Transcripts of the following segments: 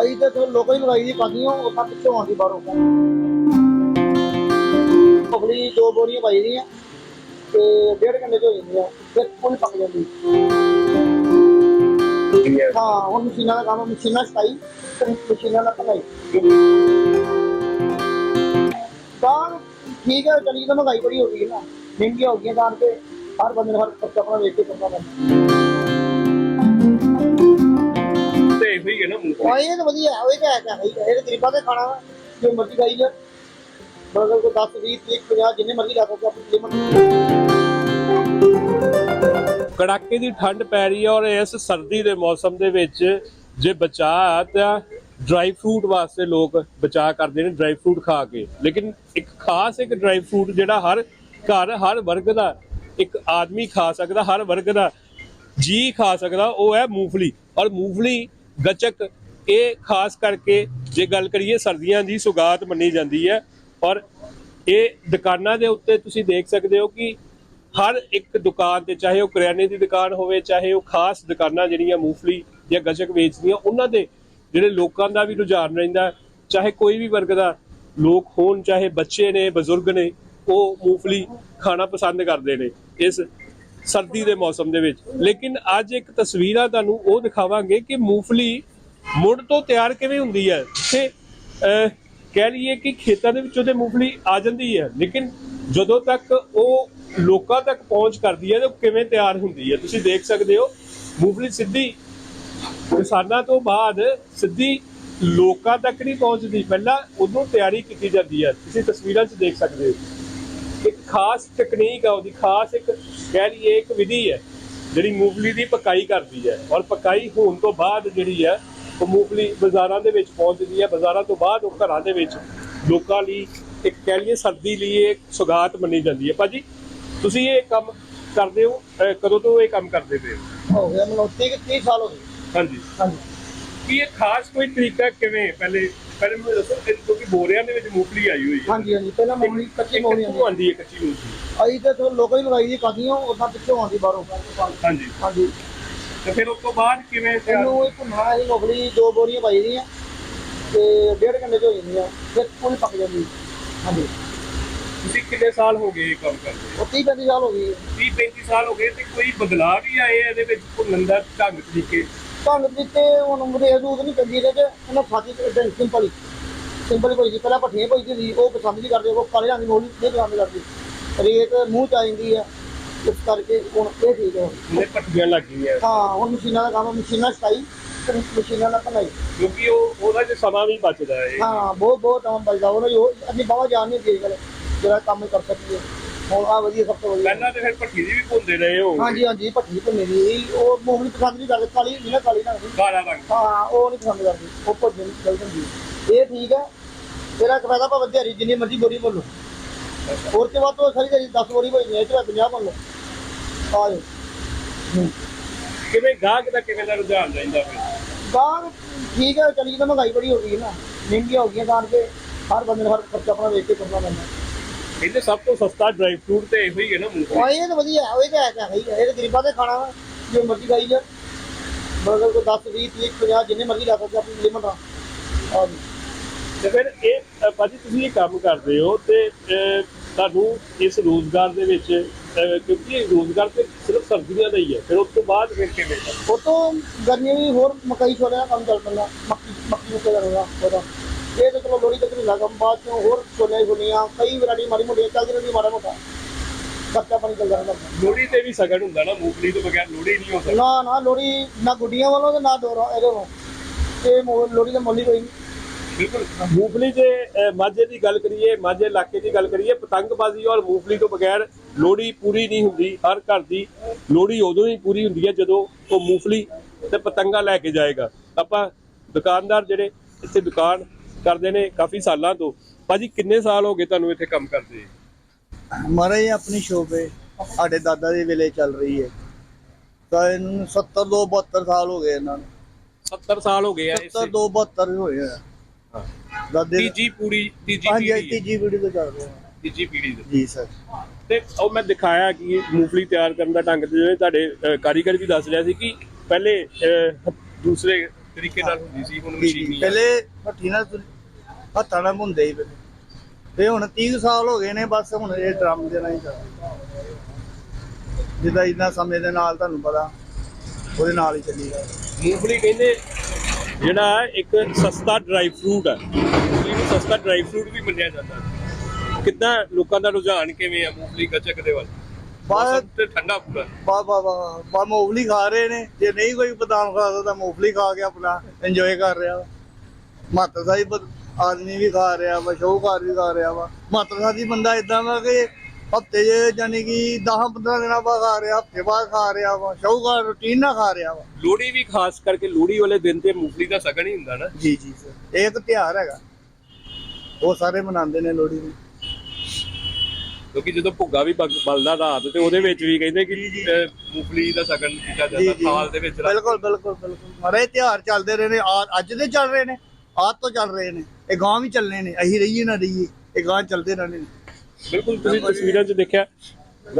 ਅਸੀਂ ਤੇ ਚਲੋ ਲੋਕਾਂ ਹੀ ਲਗਾਈ ਦੀ ਕਾਦੀਆਂ ਉਹ ਤਾਂ ਪਿੱਛੋਂ ਆਉਂਦੀ ਬਾਹਰੋਂ। ਪਗਲੀ ਦੋ ਬੋਰੀਆਂ ਪਾਈ ਦੀਆਂ, ਤੇ ਡੇਢ ਘੰਟੇ ਚ ਹੋ ਜਾਂਦੀਆਂ ਫਿਰ ਪੂਰੀ ਪੱਕ ਜਾਂਦੀ। ਹਾਂ, ਹੁਣ ਮਸ਼ੀਨਾਂ ਦਾ ਕੰਮ ਮਸ਼ੀਨਾਂ ਸਟਾਈ ਮਸ਼ੀਨਾਂ ਦਾ ਕਮਾਈ ਤਾਂ ਠੀਕ ਹੈ ਚਲੀ ਤਾਂ ਮਹਿੰਗਾਈ ਬੜੀ ਹੋ ਗਈ ਨਾ, ਮਹਿੰਗੀਆਂ ਹੋ ਗਈਆਂ ਤਾਂ ਤੇ ਹਰ ਬੰਦੇ ਨੂੰ ਹਰ ਖਰਚਾ ਆਪਣਾ ਵੇਖ ਕੇ ਕਰਨਾ ਪੈਂਦਾ। ਉਹ ਇਹ ਤਾਂ ਵਧੀਆ, ਉਹ ਇਹ ਤਾਂ ਹੈ ਹੀ ਹੈ। ਇਹ ਤਾਂ ਗਰੀਬਾਂ ਦੇ ਖਾਣਾ ਵਾ, ਜੋ ਮਰਜ਼ੀ ਖਾਈ ਜਾ ਬਰਗਰ ਕੋ 10 20 30 50 ਜਿੰਨੇ ਮਰਜ਼ੀ ਲਾ ਸਕਦੇ ਆਪਣੀ ਲਿਮਟ ਕੜਾਕੇ ਦੀ ਠੰਡ ਪੈ ਰਹੀ ਹੈ ਔਰ ਇਸ ਸਰਦੀ ਦੇ ਮੌਸਮ ਦੇ ਵਿੱਚ ਜੇ ਬਚਾ ਤਾਂ ਡਰਾਈ ਫਰੂਟ ਵਾਸਤੇ ਲੋਕ ਬਚਾ ਕਰਦੇ ਨੇ ਡਰਾਈ ਫਰੂਟ ਖਾ ਕੇ। ਲੇਕਿਨ ਇੱਕ ਖਾਸ ਇੱਕ ਡਰਾਈ ਫਰੂਟ ਜਿਹੜਾ ਹਰ ਘਰ, ਹਰ ਵਰਗ ਦਾ ਇੱਕ ਆਦਮੀ ਖਾ ਸਕਦਾ, ਹਰ ਵਰਗ ਦਾ ਜੀ ਖਾ ਸਕਦਾ, ਉਹ ਹੈ ਮੂੰਗਫਲੀ। ਔਰ ਮੂੰਗਫਲੀ ਗਚਕ ਇਹ ਖਾਸ ਕਰਕੇ ਜੇ ਗੱਲ ਕਰੀਏ ਸਰਦੀਆਂ ਦੀ ਸੁਗਾਤ ਮੰਨੀ ਜਾਂਦੀ ਹੈ ਔਰ ਇਹ ਦੁਕਾਨਾਂ ਦੇ ਉੱਤੇ ਤੁਸੀਂ ਦੇਖ ਸਕਦੇ ਹੋ ਕਿ ਹਰ ਇੱਕ ਦੁਕਾਨ ਤੇ ਚਾਹੇ ਉਹ ਕਰਿਆਨੇ ਦੀ ਦੁਕਾਨ ਹੋਵੇ, ਚਾਹੇ ਉਹ ਖਾਸ ਦੁਕਾਨਾਂ ਜਿਹੜੀਆਂ ਮੂੰਗਫਲੀ ਜਾਂ ਗੱਚਕ ਵੇਚਦੀਆਂ, ਉਹਨਾਂ ਦੇ ਜਿਹੜੇ ਲੋਕਾਂ ਦਾ ਵੀ ਰੁਝਾਨ ਰਹਿੰਦਾ ਚਾਹੇ ਕੋਈ ਵੀ ਵਰਗ ਦਾ ਲੋਕ ਹੋਣ, ਚਾਹੇ ਬੱਚੇ ਨੇ, ਬਜ਼ੁਰਗ ਨੇ, ਉਹ ਮੂੰਗਫਲੀ ਖਾਣਾ ਪਸੰਦ ਕਰਦੇ ਨੇ ਇਸ ਸਰਦੀ ਦੇ ਮੌਸਮ ਦੇ ਵਿੱਚ। ਲੇਕਿਨ ਅੱਜ ਇੱਕ ਤਸਵੀਰਾਂ ਤੁਹਾਨੂੰ ਉਹ ਦਿਖਾਵਾਂਗੇ ਕਿ ਮੂੰਗਫਲੀ ਮੁੜ ਤੋਂ ਤਿਆਰ ਕਿਵੇਂ ਹੁੰਦੀ ਹੈ? ਤੇ ਕਹਿ ਲਈਏ ਕਿ ਖੇਤਾਂ ਦੇ ਵਿੱਚ ਉਹਦੇ ਮੂੰਗਫਲੀ ਆ ਜਾਂਦੀ ਹੈ, ਲੇਕਿਨ ਜਦੋਂ ਤੱਕ ਉਹ ਲੋਕਾਂ ਤੱਕ ਪਹੁੰਚ ਕਰਦੀ ਹੈ, ਤਾਂ ਕਿਵੇਂ ਤਿਆਰ ਹੁੰਦੀ ਹੈ? ਤੁਸੀਂ ਦੇਖ ਸਕਦੇ ਹੋ, ਮੂੰਗਫਲੀ ਸਿੱਧੀ ਕਿਸਾਨਾਂ ਤੋਂ ਬਾਅਦ ਸਿੱਧੀ ਲੋਕਾਂ ਤੱਕ ਨਹੀਂ ਪਹੁੰਚਦੀ। ਪਹਿਲਾਂ ਉਹਨੂੰ ਤਿਆਰੀ ਕੀਤੀ ਜਾਂਦੀ ਹੈ। ਤੁਸੀਂ ਤਸਵੀਰਾਂ 'ਚ ਦੇਖ ਸਕਦੇ ਹੋ। ਇੱਕ ਖਾਸ ਟੈਕਨੀਕ ਆ, ਉਹਦੀ ਖਾਸ ਇੱਕ ਕਹਿ ਲਈਏ ਇੱਕ ਵਿਧੀ ਹੈ, ਜਿਹੜੀ ਮੂੰਗਫਲੀ ਦੀ ਪਕਾਈ ਕਰਦੀ ਹੈ। ਔਰ ਪਕਾਈ ਹੋਣ ਤੋਂ ਬਾਅਦ ਜਿਹੜੀ ਹੈ ਉਹ ਮੂੰਗਫਲੀ ਬਾਜ਼ਾਰਾਂ ਦੇ ਵਿੱਚ ਪਹੁੰਚਦੀ ਹੈ। ਬਾਜ਼ਾਰਾਂ ਤੋਂ ਬਾਅਦ ਉਹ ਘਰਾਂ ਦੇ ਵਿੱਚ ਲੋਕਾਂ ਲਈ ਇੱਕ ਕਹਿ ਲਈਏ ਸਰਦੀ ਲਈ ਇੱਕ ਸੁਗਾਤ ਮੰਨੀ ਜਾਂਦੀ ਹੈ। ਭਾਜੀ ਤੁਸੀਂ ਇਹ ਕੰਮ ਕਰਦੇ ਹੋ ਅਹ ਕਦੋਂ ਤੋਂ ਇਹ ਕੰਮ ਕਰਦੇ ਪਏ ਹੋ? ਹੋ ਗਿਆ ਮੈਨੂੰ 30 30 ਸਾਲ ਹੋ ਗਏ। ਹਾਂਜੀ। ਹਾਂਜੀ। ਕੀ ਇਹ ਖਾਸ ਕੋਈ ਤਰੀਕਾ ਕਿਵੇਂ? ਪਹਿਲੇ ਪਹਿਲੇ ਮੈਨੂੰ ਦੱਸੋ ਇਹ ਕਿਉਂਕਿ ਬੋਰਿਆਂ ਦੇ ਵਿੱਚ ਮੂੰਗਫਲੀ ਆਈ ਹੋਈ ਹੈ। ਹਾਂਜੀ ਹਾਂਜੀ। ਪਹਿਲਾਂ ਮੂਲੀ ਕੱਚੀ ਇਹ ਮੂਲੀ ਕਿੱਥੋਂ ਆਉਂਦੀ ਹੈ ਕੱਚੀ ਮੂੰਗਫਲੀ ਅਸੀਂ ਤੇ ਚਲੋ ਲੋਕਾਂ ਹੀ ਲਗਾਈ ਦੀ ਕਾਦੀਆਂ ਤਾਂ ਪਿੱਛੋਂ ਆਉਂਦੀ ਬਾਹਰੋਂ। ਹਾਂਜੀ। ਹਾਂਜੀ। ਤੇ ਫਿਰ ਉਸ ਤੋਂ ਬਾਅਦ ਕਿਵੇਂ ਤਿਆਰ ਇਹਨੂੰ ਇੱਕ ਘੁੰਮਣਾ ਇਹ ਮਗਲੀ ਦੋ ਬੋਰੀਆਂ ਪਾਈ ਦੀਆਂ ਤੇ ਡੇਢ ਘੰਟੇ ਚ ਹੋ ਜਾਂਦੀਆਂ ਫਿਰ ਪੂਰੀ ਪੱਕ ਜਾਂਦੀ ਹਾਂਜੀ। ਤੁਸੀਂ ਕਿੰਨੇ ਸਾਲ ਹੋ ਗਏ ਇਹ ਕੰਮ ਕਰਦੇ ਉਹ 30 35 ਸਾਲ ਹੋ ਗਈ 30 35 ਸਾਲ ਹੋ ਗਏ ਤੇ ਕੋਈ ਬਦਲਾਅ ਵੀ ਆਏ ਆ ਇਹਦੇ ਵਿੱਚ ਭੁੰਨਣ ਦਾ ਢੰਗ ਤਰੀਕੇ? ਤੁਹਾਨੂੰ ਦਿੱਤੇ ਹੁਣ ਮੁਰੇ ਦੂਧ ਨਹੀਂ ਪੈਂਦੀ ਇਹਦੇ ਚ ਉਹਨਾਂ ਫਾਤੀ ਤੇ ਇਦਾਂ ਸਿੰਪਲ ਸਿੰਪਲ ਹੀ ਕੋਈ ਸੀ ਪਹਿਲਾਂ ਭੱਠੀਆਂ ਪਈ ਸੀ ਉਹ ਪਸੰਦ ਨਹੀਂ ਕਰਦੇ ਉਹ ਕਾਲੇ ਰੰਗ ਦੀ ਮੋਲੀ ਨਹੀਂ ਪਸੰਦ ਕਰਦੀ। ਰੇਤ ਮੂੰਹ ਚ ਆ ਜਾਂਦੀ ਆ ਇਸ ਕਰਕੇ ਹੁਣ ਇਹ ਠੀਕ ਹੈ। ਉਹਨੇ ਪੱਟੀਆਂ ਲੱਗ ਗਈਆਂ ਹਾਂ ਹੁਣ ਮਸ਼ੀਨਾਂ ਦਾ ਕੰਮ ਮਸ਼ੀਨਾਂ ਸਟਾਈ ਤੇ ਮਸ਼ੀਨਾਂ ਦਾ ਭਲਾਈ। ਕਿਉਂਕਿ ਉਹ ਉਹਦਾ ਚ ਸਮਾਂ ਵੀ ਬਚਦਾ ਹੈ। ਹਾਂ ਬਹੁਤ ਬਹੁਤ ਟਾਈਮ ਬਚਦਾ। ਉਹਨਾਂ ਦੀ ਅਸੀਂ ਬਾਵਾ ਜਾਣ ਨਹੀਂ ਦੀ ਗੱਲ ਜਿਹੜਾ ਕੰਮ ਕਰ ਸਕੀਏ ਹੁਣ ਆ ਵਧੀਆ ਸਭ ਤੋਂ ਵਧੀਆ। ਪਹਿਲਾਂ ਤੇ ਫਿਰ ਭੱਟੀ ਦੀ ਵੀ ਭੁੰਨਦੇ ਰਹੇ ਹੋ। ਹਾਂਜੀ ਹਾਂਜੀ ਭੱਠੀ ਭੁੰਨੇ ਦੀ ਉਹ ਮੂੰਗਲੀ ਪਸੰਦ ਨਹੀਂ ਕਰਦੇ ਕਾਲੀ ਨਹੀਂ ਨਾ ਕਾਲੀ ਨਾ ਕਾਲਾ ਰੰਗ ਹਾਂ ਉਹ ਨਹੀਂ ਪਸੰਦ ਕਰਦੀ। ਉਹ ਭੋਜਨ ਚੱਲ ਜਾਂਦੀ। ਇਹ ਠੀਕ ਹੈ। ਤੇਰਾ ਇੱਕ ਫਾਇਦਾ ਭਾਵੇਂ ਦਿਹਾੜੀ ਜਿੰਨੀ ਮਰਜ਼ੀ ਬੋਰੀ ਬੋਲੋ ਹੋਰ ਤੇ ਬਾਅਦ ਤੋਂ ਸਾਰੀ ਦਿਹਾੜੀ 10 ਬੋਰੀ ਹੋਈ ਨਹੀਂ ਇਹ ਤੇ 50 ਬੋਲੋ ਆ ਜਾਓ ਹੂੰ। ਕਿਵੇਂ ਗਾਹਕ ਦਾ ਕਿਵੇਂ ਦਾ ਰੁਝਾਨ ਰਹਿੰਦਾ ਫਿਰ? ਗਾਂ ਠੀਕ ਹੈ ਚਲੀ ਤਾਂ ਮਹਿੰਗਾਈ ਬੜੀ ਹੋ ਗਈ ਹੈ ਨਾ। ਮਹਿੰਗੀਆਂ ਹੋ ਗਈਆਂ ਤਾਂ ਤੇ ਹਰ ਬੰਦੇ ਨੂੰ ਹਰ ਖਰਚਾ ਆਪਣਾ ਵੇਖ ਕੇ ਕਰਨਾ ਪੈਂਦਾ। ਇਹਦੇ ਸਭ ਤੋਂ ਸਸਤਾ ਡਰਾਈ ਫਰੂਟ ਤੇ ਇਹੋ ਹੀ ਹੈ ਨਾ ਮੂੰਗਫਲੀ ਇਹ ਤਾਂ ਵਧੀਆ ਹੈ, ਉਹ ਇਹ ਤਾਂ ਹੈ ਤਾਂ ਹੈ ਹੀ ਹੈ। ਇਹ ਤਾਂ ਗਰੀਬਾਂ ਦੇ ਖਾਣਾ ਵਾ ਜੋ ਮਰਜ਼ੀ ਖਾਈ ਜਾ ਬਰਗਰ ਕੋ 10 20 30 50 ਜਿੰਨੇ ਮਰਜ਼ੀ ਲਾ ਸਕਦੇ ਆਪਣੀ ਲਿਮਟ ਆ ਜੀ। ਤੇ ਫਿਰ ਇਹ ਅ, ਭਾਜੀ ਤੁਸੀਂ ਇਹ ਕੰਮ ਕਰਦੇ ਹੋ ਤੇ ਅ, ਤੁਹਾਨੂੰ ਇਸ ਰੋਜ਼ਗਾਰ ਦੇ ਵਿੱਚ ਕਿਉਂਕਿ ਰੋਜ਼ਗਾਰ ਤੇ ਸਿਰਫ ਸਰਦੀਆਂ ਦਾ ਹੀ ਹੈ। ਫਿਰ ਉਸ ਤੋਂ ਬਾਅਦ ਫਿਰ ਕਿਵੇਂ? ਉਹ ਤੋਂ ਗਰਮੀ ਵੀ ਹੋਰ ਮਕਈ ਛੋਲੇ ਦਾ ਕੰਮ ਚੱਲ ਪੈਂਦਾ। ਮੱਕੀ ਮੱਕੀ ਮੁੱਕੇ ਦਾ ਹੋਗਾ ਉਹਦਾ ਇਹ ਤਾਂ ਚਲੋ ਲੋੜੀ ਤੱਕ ਨਹੀਂ ਲੱਗਾ ਬਾਅਦ ਚੋਂ ਹੋਰ ਛੋਲੇ ਛੋਲੀਆਂ ਕਈ ਵੈਰਾਈਟੀ ਮਾੜੀ ਮੋਟੀ ਚੱਲਦੀ ਰਹਿੰਦੀ ਮਾੜਾ ਮੋਟਾ। ਖਰਚਾ ਪਾਣੀ ਚੱਲਦਾ ਰਹਿੰਦਾ। ਲੋਹੜੀ ਤੇ ਵੀ ਸਗਨ ਹੁੰਦਾ ਨਾ ਮੂੰਗਫਲੀ ਤੋਂ ਬਗੈਰ ਲੋਹੜੀ ਨਹੀਂ ਹੋ ਸਕਦੀ। ਨਾ ਨਾ ਲੋੜੀ ਨਾ ਗੁੱਡੀਆਂ ਵੱਲੋਂ ਤੇ ਨਾ ਦੋਰਾ ਇਹਦੇ ਵੱਲੋਂ। ਤੇ ਲੋੜੀ ਦਾ ਮੁੱਲ ਹੀ ਕੋਈ ਨਹੀਂ ਮੂੰਗਫਲੀ ਦੇ ਮਾਝੇ ਦੀ ਗੱਲ ਕਰੀਏ ਮਾਝੇ ਇਲਾਕੇ ਦੀ ਗੱਲ ਕਰੀਏ ਪਤੰਗਬਾਜ਼ੀ ਔਰ ਮੂੰਗਫਲੀ ਤੋਂ ਬਗੈਰ ਲੋਹੜੀ ਪੂਰੀ ਨਹੀਂ ਹੁੰਦੀ ਹਰ ਘਰ ਦੀ ਲੋਹੜੀ ਉਦੋਂ ਹੀ ਪੂਰੀ ਹੁੰਦੀ ਹੈ ਜਦੋਂ ਉਹ ਮੂੰਗਫਲੀ ਤੇ ਪਤੰਗਾ ਲੈ ਕੇ ਜਾਏਗਾ। ਆਪਾਂ ਦੁਕਾਨਦਾਰ ਜਿਹੜੇ ਇੱਥੇ ਦੁਕਾਨ ਕਰਦੇ ਨੇ ਕਾਫੀ ਸਾਲਾਂ ਤੋਂ ਭਾਜੀ ਕਿੰਨੇ ਸਾਲ ਹੋ ਗਏ ਤੁਹਾਨੂੰ ਇੱਥੇ ਕੰਮ ਕਰਦੇ? ਮਹਾਰਾਜ ਆਪਣੀ ਸ਼ੋਪ ਹੈ ਸਾਡੇ ਦਾਦਾ ਦੇ ਵੇਲੇ ਚੱਲ ਰਹੀ ਹੈ। ਤਾਂ ਇਹਨੂੰ 70 ਤੋਂ 72 ਸਾਲ ਹੋ ਗਏ ਇਹਨਾਂ ਨੂੰ। 70 ਸਾਲ ਹੋ ਗਏ ਆ 70 ਤੋਂ 72 ਹੋਏ ਆ। ਦਾਦੇ ਤੀਜੀ ਪੂਰੀ ਤੀਜੀ ਹਾਂਜੀ ਪੀੜ੍ਹੀ ਹੈ। ਤੀਜੀ ਵੀਡੀਓ ਤੋਂ ਚੱਲ ਰਹੇ ਆ ਤੀਜੀ ਪੀੜ੍ਹੀ ਦੇ ਜੀ ਸਰ ਤੇ ਉਹ ਮੈਂ ਦਿਖਾਇਆ ਕਿ ਮੂੰਗਫਲੀ ਤਿਆਰ ਕਰਨ ਦਾ ਢੰਗ ਤੇ ਜਿਵੇਂ ਤੁਹਾਡੇ ਅ, ਕਾਰੀਗਰ ਵੀ ਦੱਸ ਰਿਹਾ ਸੀ ਕਿ ਪਹਿਲੇ ਅ, ਦੂਸਰੇ ਤਰੀਕੇ ਨਾਲ ਹੁੰਦੀ ਸੀ ਹੁਣ ਜੀ, ਜੀ। ਮਸ਼ੀਨੀ। ਪਹਿਲੇ ਭੱਠੀ ਨਾਲ ਤੁਰ- ਹੱਥਾਂ ਨਾਲ ਹੁੰਦੇ ਹੀ ਪਹਿਲੇ ਤੇ ਹੁਣ 30 ਕੁ ਸਾਲ ਹੋ ਗਏ ਨੇ ਬਸ ਹੁਣ ਇਹ ਡਰਮ ਦੇ ਨਾਲ ਹੀ ਚੱਲਦਾ ਜਿੱਦਾਂ ਇੰਨਾ ਸਮੇਂ ਦੇ ਨਾਲ ਤੁਹਾਨੂੰ ਪਤਾ ਉਹਦੇ ਨਾਲ ਹੀ ਚੱਲੀਦਾ ਮੂੰਗਫਲੀ ਕਹਿੰਦੇ ਜਿਹੜਾ ਇੱਕ ਸਸਤਾ ਡਰਾਈ ਫਰੂਟ ਹੈ ਮੂੰਗਫਲੀ ਨੂੰ ਸਸਤਾ ਡਰਾਈ ਫਰੂਟ ਵੀ ਮੰਨਿਆ ਜਾਂਦਾ। ਹੈ। ਕਿੱਦਾਂ ਲੋਕਾਂ ਦਾ ਰੁਝਾਨ ਕਿਵੇਂ ਆ ਮੂੰਗਫਲੀ ਗੱਚਕ ਦੇ ਵੱਲ? ਮੌਸਮ ਤੇ ਠੰਡਾ ਪੂਰਾ ਬਾ ਬਾ ਬਾ ਮੂੰਗਫਲੀ ਖਾ ਰਹੇ ਨੇ। ਜੇ ਨਹੀਂ ਕੋਈ ਬਦਾਮ ਖਾ ਸਕਦਾ ਮੂੰਗਫਲੀ ਖਾ ਕੇ ਆਪਣਾ ਇੰਜੋਏ ਕਰ ਰਿਹਾ ਮਾਤਰ ਸਾਹਿਬ ਆਦਮੀ ਵੀ ਖਾ ਰਿਹਾ ਵਾ ਸ਼ੌਹਕਾਰ ਵੀ ਖਾ ਰਿਹਾ ਵਾ। ਮਾਤਰ ਸਾਹਿਬ ਬੰਦਾ ਇਦਾਂ ਵਾ ਕਿ ਹਫ਼ਤੇ ਜਾਨੀ ਕਿ 10 15 ਦਿਨਾਂ ਬਾਅਦ ਖਾ ਰਿਹਾ ਹਫ਼ਤੇ ਬਾਅਦ ਖਾ ਰਿਹਾ ਵਾ ਸ਼ੌਹਕਾਰ ਰੁਟੀਨ ਨਾਲ ਖਾ ਰਿਹਾ ਵਾ। ਲੋਹੜੀ ਵੀ ਖਾਸ ਕਰਕੇ ਲੋਹੜੀ ਵਾਲੇ ਦਿਨ ਤੇ ਮੂੰਗਫਲੀ ਦਾ ਸਗਨ ਹੀ ਹੁੰਦਾ ਨਾ। ਜੀ ਜੀ ਸਰ ਇਹ ਇੱਕ ਤਿਉਹਾਰ ਹੈਗਾ। ਉਹ ਸਾਰੇ ਮਨਾਉਂਦੇ ਨੇ ਲੋਹੜੀ ਨੂੰ। ਕਿਉਂਕਿ ਜਦੋਂ ਭੁੱਗਾ ਵੀ ਬਗ- ਬਲਦਾ ਰਾਤ ਤੇ ਉਹਦੇ ਵਿੱਚ ਵੀ ਕਹਿੰਦੇ ਕਿ ਅਹ, ਮੂੰਗਫਲੀ ਦਾ ਸਗਨ ਕੀਤਾ ਜੀ ਜਾਂਦਾ ਜੀ ਥਾਲ ਦੇ ਵਿੱਚ ਰੱਖ ਬਿਲਕੁਲ ਬਿਲਕੁਲ ਬਿਲਕੁਲ। ਮਾਰੇ ਤਿਉਹਾਰ ਚੱਲਦੇ ਰਹੇ ਨੇ ਆ- ਅੱਜ ਦੇ ਚੱਲ ਰਹੇ ਨੇ ਆਜ ਤੋਂ ਚੱਲ ਰਹੇ ਨੇ। ਇਹ ਗਾਂ ਵੀ ਚੱਲਣੇ ਨੇ ਅਸੀਂ ਰਹੀਏ ਨਾ ਰਹੀਏ ਇਹ ਗਾਂ ਚੱਲਦੇ ਰਹਿਣੇ ਨੇ। ਬਿਲਕੁਲ ਤੁਸੀਂ ਤਸਵੀਰਾਂ 'ਚ ਦੇਖਿਆ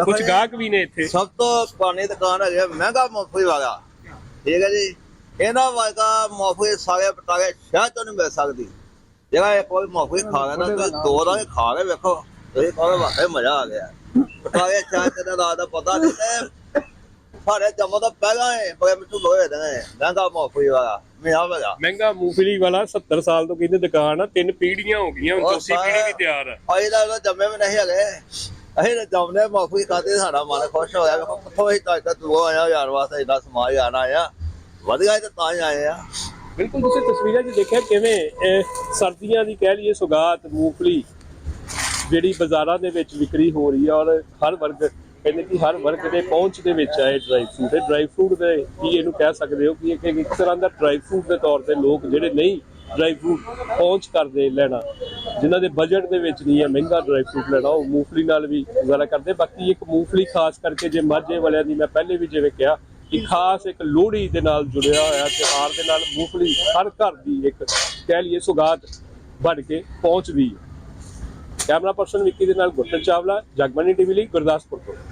ਕੁਝ ਗਾਹਕ ਵੀ ਨੇ ਇੱਥੇ। ਸਭ ਤੋਂ ਪੁਰਾਣੀ ਦੁਕਾਨ ਹੈਗੀ ਆ ਮਹਿੰਗਾ ਮੁਫਲੀ ਵਾਲਾ। ਠੀਕ ਹੈ ਜੀ? ਇਹਨਾਂ ਵਰਗਾ ਮੁਫਲੀ ਸਾਰੇ ਪਟਾਕੇ ਸ਼ਹਿਰ ਤੋਂ ਨਹੀਂ ਮਿਲ ਸਕਦੀ। ਜਿਹੜਾ ਇੱਕ ਵਾਰ ਮੁਫਲੀ ਖਾ ਗਿਆ ਨਾ ਦੋ ਦਾ ਖਾ ਕੇ ਵੇਖੋ ਤੁਸੀਂ ਕਹੋਗੇ ਵਾਕਈ ਮਜ਼ਾ ਆ ਗਿਆ। ਪਟਾਕੇ ਚਾਹ ਤੇ ਰਾਤ ਦਾ ਪਤਾ ਨਹੀਂ ਸਾਡੇ ਜੰਮੋ ਤੋਂ ਪਹਿਲਾਂ ਹੈ ਬੜੇ ਮਿੱਠੂ ਲੋਏ ਦੇ ਨੇ। ਮਹਿੰਗਾ ਮੁਫਲੀ ਵਾਲਾ ਮੇਰਾ ਵਾਲਾ ਮਹਿੰਗਾ ਮੂੰਗਫਲੀ ਵਾਲਾ 70 ਸਾਲ ਤੋਂ ਕਹਿੰਦੇ ਦੁਕਾਨ ਆ ਤਿੰਨ ਪੀੜ੍ਹੀਆਂ ਹੋ ਗਈਆਂ ਹੁਣ ਚੌਥੀ ਪੀੜ੍ਹੀ ਵੀ ਤਿਆਰ ਆ। ਅਜੇ ਦਾ ਜੰਮੇ ਵੀ ਨਹੀਂ ਹੈਗੇ ਅਸੀਂ ਤਾਂ ਜੰਮਦੇ ਮੁਫਲੀ ਖਾਦੇ ਸਾਡਾ ਮਨ ਖੁਸ਼ ਹੋਇਆ। ਵੇਖੋ ਕਿੱਥੋਂ ਅਸੀਂ ਤਾਂ ਤੱਕ ਦੂਆ ਆਇਆ ਯਾਰ ਵਾਸਤੇ ਇੰਨਾ ਸਮਾਜ ਆਣਾ ਆ ਵਧੀਆ ਤੇ ਤਾਂ ਹੀ ਆਏ ਆ ਬਿਲਕੁਲ ਤੁਸੀਂ ਤਸਵੀਰਾਂ 'ਚ ਦੇਖਿਆ ਕਿਵੇਂ ਸਰਦੀਆਂ ਦੀ ਕਹਿ ਲਈਏ ਸੁਗਾਤ ਮੂੰਗਫਲੀ ਜਿਹੜੀ ਬਾਜ਼ਾਰਾਂ ਦੇ ਵਿੱਚ ਵਿਕਰੀ ਹੋ ਰਹੀ ਹੈ ਔਰ ਹਰ ਵਰਗ ਕਹਿੰਦੇ ਕਿ ਹਰ ਵਰਗ ਦੇ ਪਹੁੰਚ ਦੇ ਵਿੱਚ ਆਏ ਡਰਾਈ ਫਰੂਟ ਇਹ ਡਰਾਈ ਫਰੂਟ ਦੇ ਕੀ ਇਹਨੂੰ ਕਹਿ ਸਕਦੇ ਹੋ ਕਿ ਇੱਕ- ਇੱਕ ਤਰ੍ਹਾਂ ਦਾ ਡਰਾਈ ਫਰੂਟ ਦੇ ਤੌਰ ਤੇ ਲੋਕ ਜਿਹੜੇ ਨਹੀਂ ਡਰਾਈ ਫਰੂਟ ਪਹੁੰਚ ਕਰਦੇ ਲੈਣਾ, ਜਿਨ੍ਹਾਂ ਦੇ ਬਜਟ ਦੇ ਵਿੱਚ ਨਹੀਂ ਹੈ, ਮਹਿੰਗਾ ਡਰਾਈ ਫਰੂਟ ਲੈਣਾ, ਉਹ ਮੂੰਗਫਲੀ ਨਾਲ ਵੀ ਗੁਜ਼ਾਰਾ ਕਰਦੇ। ਬਾਕੀ ਇੱਕ ਮੂੰਗਫਲੀ ਖਾਸ ਕਰਕੇ ਜੇ ਮਾਝੇ ਵਾਲਿਆਂ ਦੀ ਮੈਂ ਪਹਿਲੇ ਵੀ ਜਿਵੇਂ ਕਿਹਾ ਕਿ ਖਾਸ ਇੱਕ ਲੋਹੜੀ ਦੇ ਨਾਲ ਜੁੜਿਆ ਹੋਇਆ, ਤਿਉਹਾਰ ਦੇ ਨਾਲ ਮੂੰਗਫਲੀ ਹਰ ਘਰ ਦੀ ਇੱਕ ਕਹਿ ਲਈਏ ਸੁਗਾਤ ਬਣ ਕੇ ਪਹੁੰਚਦੀ ਹੈ। ਕੈਮਰਾ ਪਰਸਨ ਵਿੱਕੀ ਦੇ ਨਾਲ ਗੁਰਤਨ ਚਾਵਲਾ ਜਗਬਾਨੀ ਟੀਵੀ ਲਈ ਗੁਰਦਾਸਪੁਰ ਤੋਂ।